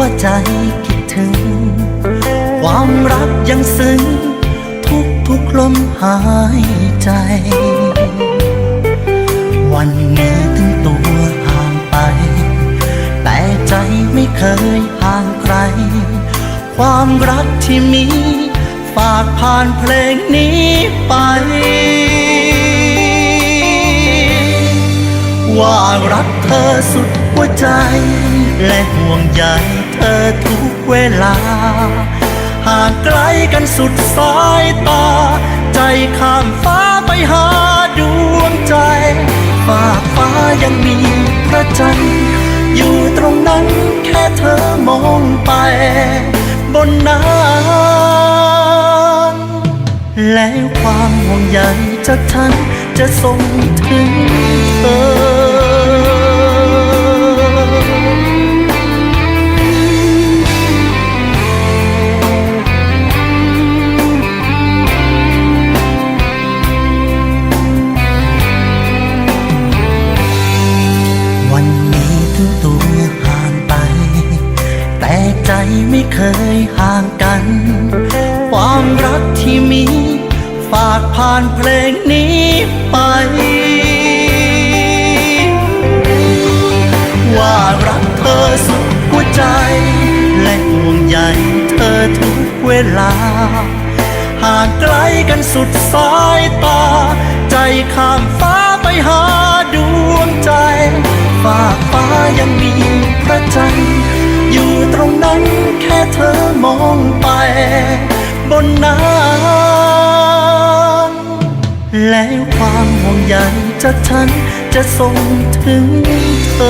ว่าใจคิดถึง ความรักยังซึ้งทุกทุกลมหาย ใจ วันนี้ถึงตัวห่างไป แต่ใจไม่เคยห่างไกลความรักที่มี ฝากผ่านเพลงนี้ไป ว่ารักเธอสุดหัวใจ และห่วงใยเธอทุกเวลาห่างไกลกันสุดสายตา ใจข้ามฟ้าไปหาดวงใจฝากฟ้ายังมีพระจันทร์อยู่ตรงนั้นแค่เธอมองไป บนนั้นแล้วความห่วงใยจากฉันจะส่งถึงเธอ ใจไม่เคยห่างกัน ความรักที่มี ฝากผ่านเพลงนี้ไป ว่ารักเธอสุดหัวใจ และห่วงใยเธอทุกเวลา ห่างไกลกันสุดสายตา ใจข้ามฟ้าไปหาดวงใจ ฝากฟ้ายังมี เธอมองไป บนน้ำแล้วความห่วงใยจากฉันจะส่งถึงเธอ